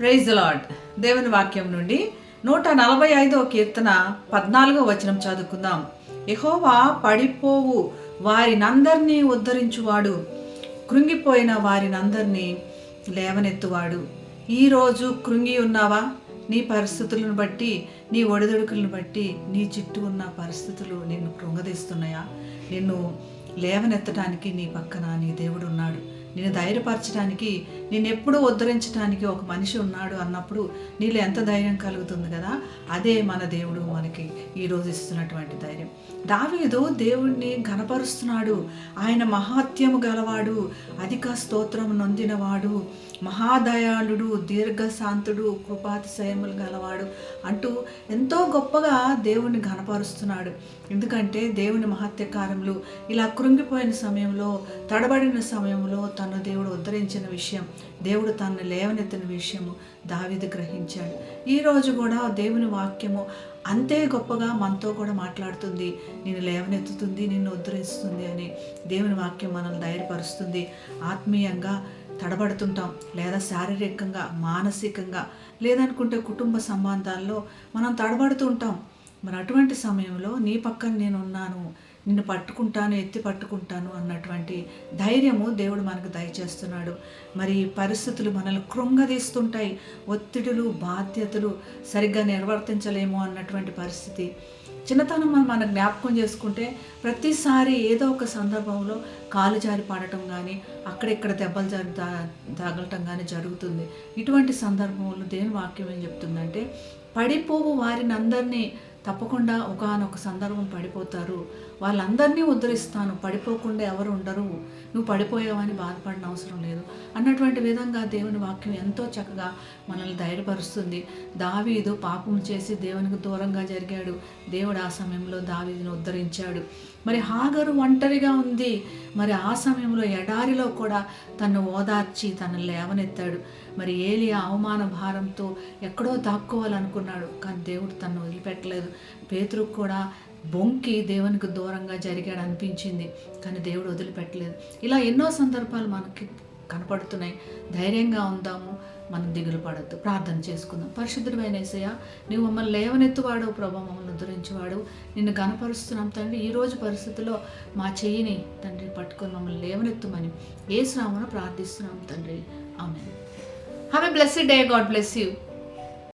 Praise lord దేవుని వాక్యం నుండి నూట నలభై ఐదో కీర్తన పద్నాలుగో వచనం చదువుకుందాం. ఎహోవా పడిపోవు వారినందరినీ ఉద్ధరించువాడు. కృంగిపోయిన వారినందరినీ లేవనెత్తువాడు. ఈరోజు కృంగి ఉన్నావా? నీ పరిస్థితులను బట్టి నీ ఒడిదొడుకులను బట్టి నీ చుట్టూ ఉన్న పరిస్థితులు నిన్ను కృంగదీస్తున్నాయా? నిన్ను లేవనెత్తడానికి నీ పక్కన నీ దేవుడు ఉన్నాడు నిన్ను ధైర్యపరచడానికి నేను ఎప్పుడూ ఉద్ధరించడానికి ఒక మనిషి ఉన్నాడు అన్నప్పుడు నీళ్ళు ఎంత ధైర్యం కలుగుతుంది కదా? అదే మన దేవుడు మనకి ఈరోజు ఇస్తున్నటువంటి ధైర్యం. దావీదు దేవుణ్ణి ఘనపరుస్తున్నాడు. ఆయన మహాత్యము గలవాడు అధిక స్తోత్రం నొందినవాడు మహాదయాళుడు దీర్ఘశాంతుడు కృపాతిశయములు గలవాడు అంటూ ఎంతో గొప్పగా దేవుణ్ణి ఘనపరుస్తున్నాడు. ఎందుకంటే దేవుని మహత్య ఇలా కృంగిపోయిన సమయంలో తడబడిన సమయంలో తను దేవుడు ఉద్ధరించిన విషయం దేవుడు తను లేవనెత్తిన విషయము దావిది గ్రహించాడు. ఈరోజు కూడా దేవుని వాక్యము అంతే గొప్పగా మనతో కూడా మాట్లాడుతుంది. నేను లేవనెత్తుతుంది నిన్ను ఉద్ధరిస్తుంది అని దేవుని వాక్యం మనల్ని ధైర్యపరుస్తుంది. ఆత్మీయంగా తడబడుతుంటాం లేదా శారీరకంగా మానసికంగా లేదనుకుంటే కుటుంబ సంబంధాల్లో మనం తడబడుతుంటాం మరి అటువంటి సమయంలో నీ పక్కన నేను ఉన్నాను నిన్ను పట్టుకుంటాను ఎత్తి పట్టుకుంటాను అన్నటువంటి ధైర్యము దేవుడు మనకు దయచేస్తున్నాడు. మరి పరిస్థితులు మనల్ని కృంగదీస్తుంటాయి. ఒత్తిడులు బాధ్యతలు సరిగ్గా నిర్వర్తించలేము అన్నటువంటి పరిస్థితి. చిన్నతనం మనం మన జ్ఞాపకం చేసుకుంటే ప్రతిసారి ఏదో ఒక సందర్భంలో కాలు జారి పడటం కానీ అక్కడెక్కడ దెబ్బలు జారి తా తగలటం కానీ జరుగుతుంది. ఇటువంటి సందర్భంలో దేని వాక్యం ఏం చెప్తుందంటే పడిపోవు వారిని అందరినీ తప్పకుండా ఒకనొక సందర్భం పడిపోతారు. వాళ్ళందరినీ ఉద్ధరిస్తాను. పడిపోకుండా ఎవరు ఉండరు. నువ్వు పడిపోయావని బాధపడిన అవసరం లేదు. అన్నటువంటి విధంగా దేవుని వాక్యం ఎంతో చక్కగా మనల్ని ధైర్యపరుస్తుంది. దావీదు పాపం చేసి దేవునికి దూరంగా జరిగాడు. దేవుడు ఆ సమయంలో దావీదును ఉద్ధరించాడు. మరి హాగరు ఒంటరిగా ఉంది. మరి ఆ సమయంలో ఎడారిలో కూడా తను ఓదార్చి తను లేవనెత్తాడు. మరి ఏలి అవమాన భారంతో ఎక్కడో దాక్కోవాలనుకున్నాడు. కానీ దేవుడు తను వదిలిపెట్టలేదు. పేతురుకు కూడా బొంకి దేవునికి దూరంగా జరిగాడు అనిపించింది కానీ దేవుడు వదిలిపెట్టలేదు. ఇలా ఎన్నో సందర్భాలు మనకి కనపడుతున్నాయి. ధైర్యంగా ఉందాము మనం దిగులు పడద్దు. ప్రార్థన చేసుకుందాం. పరిశుద్ధుడమైన ఏసయ్య నువ్వు మమ్మల్ని లేవనెత్తువాడు ప్రభావ మమ్మల్ని ఉద్ధరించేవాడు. నిన్ను గనపరుస్తున్నాం తండ్రి. ఈ రోజు పరిస్థితిలో మా చెయ్యిని తండ్రి పట్టుకొని మమ్మల్ని లేవనెత్తుమని ఏ శ్రామను ప్రార్థిస్తున్నాం తండ్రి. ఆమె have a blessed day God bless you